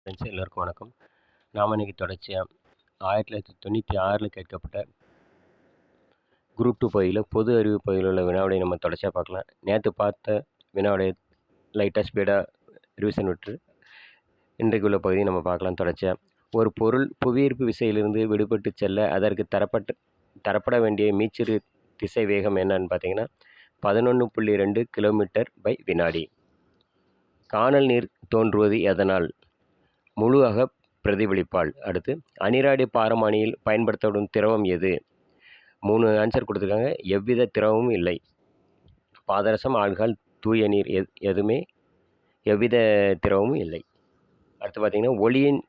Friends எல்லோருக்கும் வணக்கம். நாம் இன்றைக்கி தொடர்ச்சியாக ஆயிரத்தி தொள்ளாயிரத்தி தொண்ணூற்றி ஆறில் கேட்கப்பட்ட குரூப் டூ பகுதியில் பொது அறிவு பகுதியில் உள்ள வினாவுடைய நம்ம தொடர்ச்சியாக பார்க்கலாம். நேற்று பார்த்த வினாவிடைய லைட்டாக ஸ்பீடாக ரிவிஷன் விட்டு இன்றைக்கு உள்ள பகுதியை நம்ம பார்க்கலாம் தொடர்ச்சியாக ஒரு பொருள் புவியீர்ப்பு விசையிலிருந்து விடுபட்டு செல்ல அதற்கு தரப்பட்ட தரப்பட வேண்டிய மீச்சிறு திசை வேகம் என்னன்னு பார்த்தீங்கன்னா பதினொன்று புள்ளி ரெண்டு கிலோமீட்டர் பை வினாடி. காணல் நீர் தோன்றுவது எதனால்? முழுவாக பிரதிபலிப்பால் அடுத்து அனிராடி பாரமானியில் பயன்படுத்தப்படும் திரவம் எது? மூணு ஆன்சர் கொடுத்துருக்காங்க. எவ்வித திரவமும் இல்லை. பாதரசம் ஆல்கால் தூய நீர் எது எதுவுமே எவ்வித திரவமும் இல்லை. அடுத்து பார்த்திங்கன்னா ஒளியின்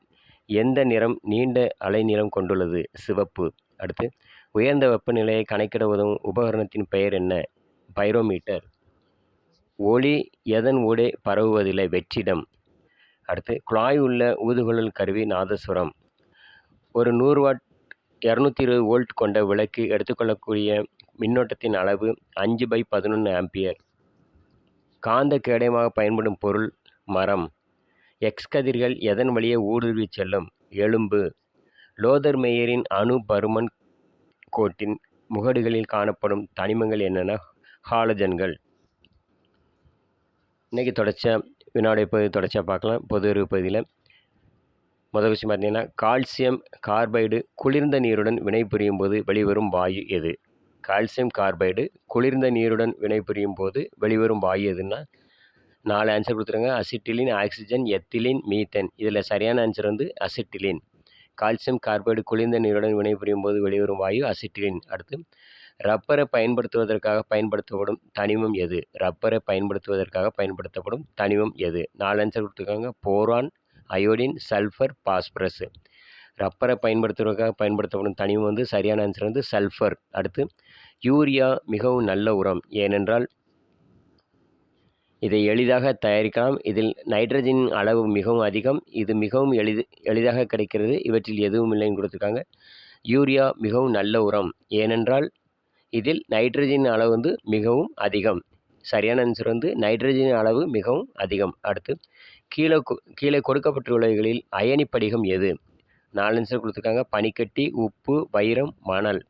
எந்த நிறம் நீண்ட அலைநிறம் கொண்டுள்ளது? சிவப்பு. அடுத்து உயர்ந்த வெப்பநிலையை கணக்கிட உதவும் உபகரணத்தின் பெயர் என்ன? பைரோமீட்டர். ஒளி எதன் ஊடே பரவுவதில்லை? வெற்றிடம். அடுத்து குழாய் உள்ள ஊதுகுழல் கருவி நாதசுரம் ஒரு நூறு வாட் இரநூத்தி இருபது வோல்ட் கொண்ட விளக்கு எடுத்துக்கொள்ளக்கூடிய மின்னோட்டத்தின் அளவு அஞ்சு பை பதினொன்று ஆம்பியர். காந்த கேடயமாக பயன்படும் பொருள் மரம். எக்ஸ் கதிர்கள் எதன் வழியே ஊடுருவி செல்லும்? எலும்பு. லோதர் மேயரின் அணு பருமன் கோட்டின் முகடுகளில் காணப்படும் தனிமங்கள் என்னென்ன ஹாலஜன்கள் இன்றைக்கி தொடர்ச்சியாக வினாடி பகுதி தொடர்ச்சியாக பார்க்கலாம். பொது அறிவு பகுதியில். முதல் விஷயம் பார்த்தீங்கன்னா கால்சியம் கார்பைடு குளிர்ந்த நீருடன் வினைபுரியும் போது வெளிவரும் வாயு எது? கால்சியம் கார்பைடு குளிர்ந்த நீருடன் வினைபுரியும் போது வெளிவரும் வாயு எதுன்னா நாலு ஆன்சர் கொடுத்துருங்க. Acetylene oxygen ethylene methane. இதில் சரியான ஆன்சர் வந்து அசிட்டிலின். கால்சியம் கார்பைடு குளிர்ந்த நீருடன் வினைபுரியும் போது வெளிவரும் வாயு அசிட்டிலின். அடுத்து ரப்பரை பயன்படுத்துவதற்காக பயன்படுத்தப்படும் தனிமம் எது? ரப்பரை பயன்படுத்துவதற்காக பயன்படுத்தப்படும் தனிமம் எது? நாலு ஆன்சர் கொடுத்துருக்காங்க. போரான் அயோடின் சல்ஃபர் பாஸ்பரஸ் ரப்பரை பயன்படுத்துவதற்காக பயன்படுத்தப்படும் தனிமம் வந்து சரியான ஆன்சர் வந்து சல்ஃபர் அடுத்து யூரியா மிகவும் நல்ல உரம். ஏனென்றால் இதை எளிதாக தயாரிக்கலாம். இதில் நைட்ரஜன் அளவு மிகவும் அதிகம். இது மிகவும் எளிது எளிதாக கிடைக்கிறது. இவற்றில் எதுவும் இல்லைன்னு கொடுத்துருக்காங்க. யூரியா மிகவும் நல்ல உரம். ஏனென்றால் இதில் நைட்ரஜன் அளவு வந்து மிகவும் அதிகம். சரியான ஆன்சர் வந்து நைட்ரஜன் அளவு மிகவும் அதிகம். அடுத்து கீழே கீழே கொடுக்கப்பட்டுள்ளவைகளில் அயனி படிகம் எது? நாலு ஆன்சர் கொடுத்துருக்காங்க. பனிக்கட்டி உப்பு வைரம் மணல்.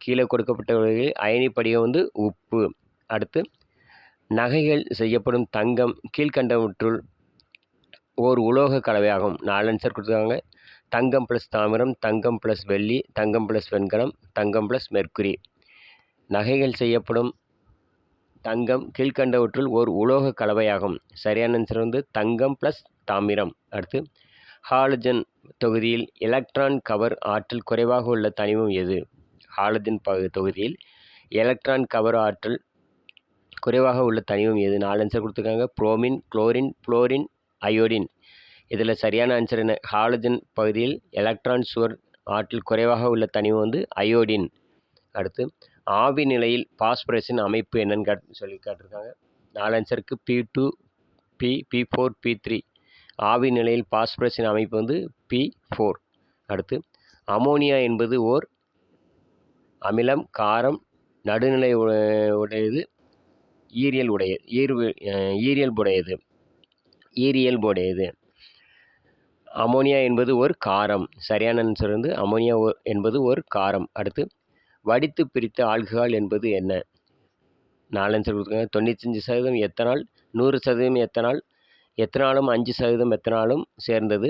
கீழே கொடுக்கப்பட்டவர்களில் அயனி படிகம் வந்து உப்பு. அடுத்து நகைகள் செய்யப்படும் தங்கம் கீழ்கண்டவற்றுள் ஓர் உலோக கலவையாகும் நாலு ஆன்சர் கொடுத்துருக்காங்க. தங்கம் ப்ளஸ் தாமிரம் தங்கம் ப்ளஸ் வெள்ளி தங்கம் ப்ளஸ் வெண்கலம் தங்கம் ப்ளஸ் மெர்க்குரி நகைகள் செய்யப்படும் தங்கம் கீழ்கண்டவற்றுள் ஓர் உலோக கலவையாகும். சரியான ஆன்சர் வந்து தங்கம் ப்ளஸ் தாமிரம். அடுத்து ஹாலஜன் தொகுதியில் எலக்ட்ரான் கவர் ஆற்றல் குறைவாக உள்ள தனிமம் எது? ஹாலஜன் ப தொகுதியில் எலக்ட்ரான் கவர் ஆற்றல் குறைவாக உள்ள தனிமம் எது? நாலு ஆன்சர் கொடுத்துருக்காங்க. Bromine chlorine fluorine iodine. இதில் சரியான ஆன்சர் என்ன? ஹாலஜன் பகுதியில் எலக்ட்ரான் சுவர் ஆற்றல் குறைவாக உள்ள தனிமம் வந்து அயோடின். அடுத்து ஆவி நிலையில் பாஸ்பரஸின் அமைப்பு என்னன்னு காட் சொல்லி கேட்டிருக்காங்க. நாலு ஆன்சருக்கு P two P P four P three ஆவி நிலையில் பாஸ்பரஸின் அமைப்பு வந்து பி ஃபோர் அடுத்து அமோனியா என்பது ஓர் அமிலம் காரம் நடுநிலை உடையது ஈரியல் உடைய ஈர்வு ஈரியல் உடையது அமோனியா என்பது ஒரு காரம். சரியான ஆன்சர் வந்து அமோனியா என்பது ஒரு காரம். அடுத்து வடித்து பிரித்த ஆல்கஹால் என்பது என்ன? நாலு கொடுத்துருக்காங்க. தொண்ணூத்தஞ்சு சதவீதம் எத்தனால்? நூறு சதவீதம் எத்தனால்? எத்தனாலும் அஞ்சு சதவீதம் எத்தனாலும் சேர்ந்தது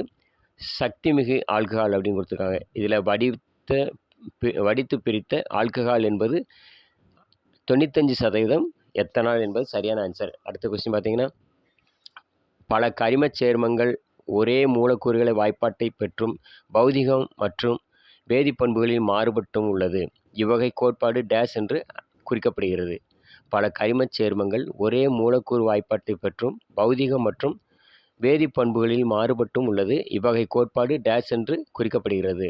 சக்திமிகு ஆல்கஹால் அப்படின்னு கொடுத்துருக்காங்க. இதில் வடித்த வடித்து பிரித்த ஆல்கஹால் என்பது தொண்ணூத்தஞ்சு சதவீதம் எத்தனால் என்பது சரியான ஆன்சர் அடுத்த கொஸ்டின் பார்த்தீங்கன்னா பல கரிமச் சேர்மங்கள் ஒரே மூலக்கூறுகளை வாய்ப்பாட்டை பெற்றும் பௌதிகம் மற்றும் வேதிப்பண்புகளில் மாறுபட்டும் உள்ளது. இவ்வகை கோட்பாடு டேஸ் என்று குறிக்கப்படுகிறது. பல கரிமச் சேர்மங்கள் ஒரே மூலக்கூறு வாய்ப்பாட்டை பெற்றும் பௌதிக மற்றும் வேதிப்பண்புகளில் மாறுபட்டும் உள்ளது. இவ்வகை கோட்பாடு டேஸ் என்று குறிக்கப்படுகிறது.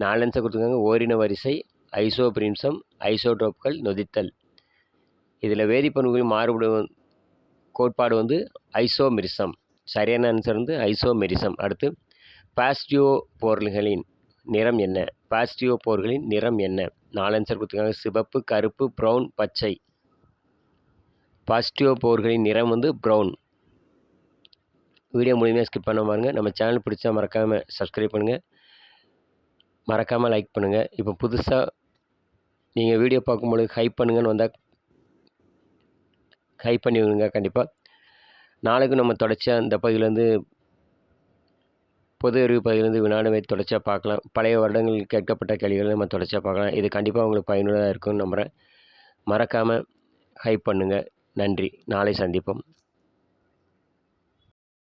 நாலன்ஸை கொடுத்துருக்காங்க. ஓரின வரிசை ஐசோபிரின்சம் ஐசோடோப்கள் நொதித்தல். இதில் வேதிப்பண்புகளில் மாறுபடும் கோட்பாடு வந்து ஐசோமெரிசம். சரியான ஆன்சர் வந்து ஐசோமெரிசம். அடுத்து பாஸ்டியோ பொருள்களின் நிறம் என்ன? பாசிட்டிவ் போர்களின் நிறம் என்ன? நாலு ஆன்சர் கொடுத்துருக்காங்க. சிவப்பு கருப்பு ப்ரௌன் பச்சை. பாசிட்டிவ் போர்களின் நிறம் வந்து ப்ரௌன் வீடியோ முழுமையாக ஸ்கிப் பண்ண பாருங்கள் நம்ம சேனல் பிடிச்சா மறக்காமல் சப்ஸ்கிரைப் பண்ணுங்கள் மறக்காமல் லைக் பண்ணுங்கள் இப்போ புதுசாக நீங்கள் வீடியோ பார்க்கும்பொழுது ஹைப் பண்ணுங்கன்னு வந்தால் ஹைப் பண்ணி விடுங்க கண்டிப்பாக நாளைக்கும் நம்ம தொடர்ச்சியாக இந்த பகுதியிலேருந்து பொது அறிவு பகுதியிலேருந்து வினாடிமை தொடர்ச்சியாக பார்க்கலாம். பழைய வருடங்களில் கேட்கப்பட்ட கேள்விகளை நம்ம தொடர்ச்சியாக பார்க்கலாம். இது கண்டிப்பாக உங்களுக்கு பயனுள்ளதாக இருக்கும்னு நம்புகிறேன் மறக்காமல் ஹைப் பண்ணுங்கள் நன்றி. நாளை சந்திப்போம்.